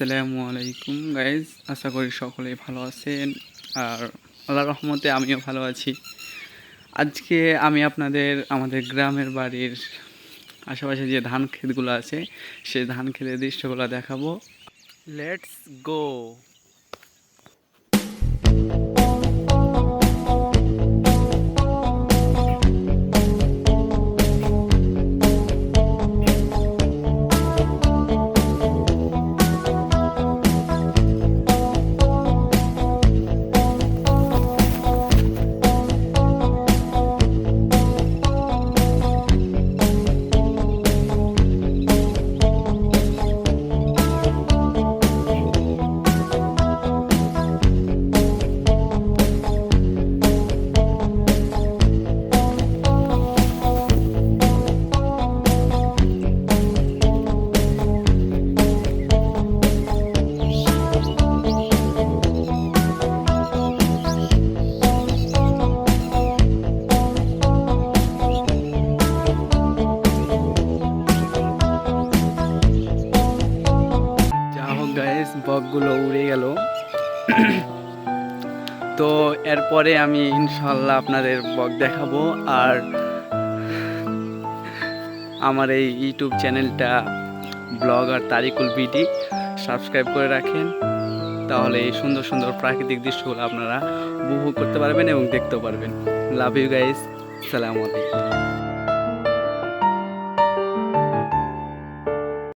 আসসালামু আলাইকুম গাইজ আশা করি সকলেই ভালো আছেন আর আল্লাহ রহমতে আমিও ভালো আছি। আজকে আমি আপনাদের, আমাদের গ্রামের বাড়ির আশেপাশে যে ধান ক্ষেতগুলো আছে, সেই ধান ক্ষেতের দৃশ্যগুলো দেখাবো। লেটস গো গাইজ বকগুলো উড়ে গেল। তো এরপরে আমি ইনশাল্লাহ আপনাদের বক দেখাবো আর আমার এই ইউটিউব চ্যানেলটা ব্লগ আর তারিকুল বিডি, সাবস্ক্রাইব করে রাখেন। তাহলে এই সুন্দর সুন্দর প্রাকৃতিক দৃশ্যগুলো আপনারা উপভোগ করতে পারবেন এবং দেখতেও পারবেন। লাভ ইউ গাইজ সালামু আলাইকুম।